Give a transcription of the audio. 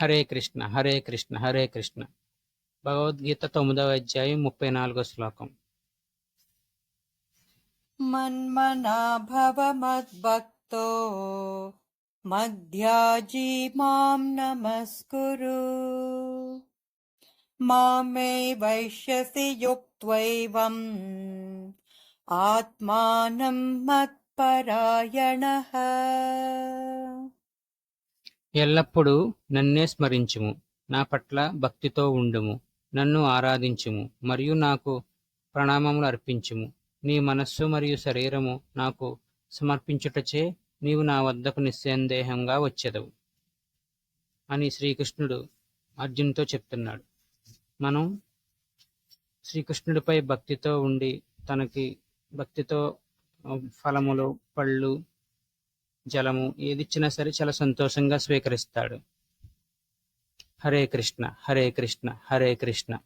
హరే కృష్ణ హరే కృష్ణ హరే కృష్ణ. భగవద్గీత తొమ్మిదవ అధ్యాయం ముప్పై నాలుగో శ్లోకం. మన్మనాభవ మద్భక్తో మధ్యాజీ మాం నమస్కురు. మామే వైశ్యసి యుక్త్వైవం ఆత్మానం మత్పరాయణః. ఎల్లప్పుడూ నన్నే స్మరించుము. నా పట్ల భక్తితో ఉండుము. నన్ను ఆరాధించుము మరియు నాకు ప్రణామములు అర్పించుము. నీ మనస్సు మరియు శరీరము నాకు సమర్పించుటచే నీవు నా వద్దకు నిస్సందేహంగా వచ్చేదవు. అని శ్రీకృష్ణుడు అర్జున్తో చెప్తున్నాడు. మనం శ్రీకృష్ణుడిపై భక్తితో ఉండి తనకి భక్తితో ఫలములు పళ్ళు జలము ఏదిచ్చినా సరే చాలా సంతోషంగా స్వీకరిస్తాడు. హరే కృష్ణ హరే కృష్ణ హరే కృష్ణ.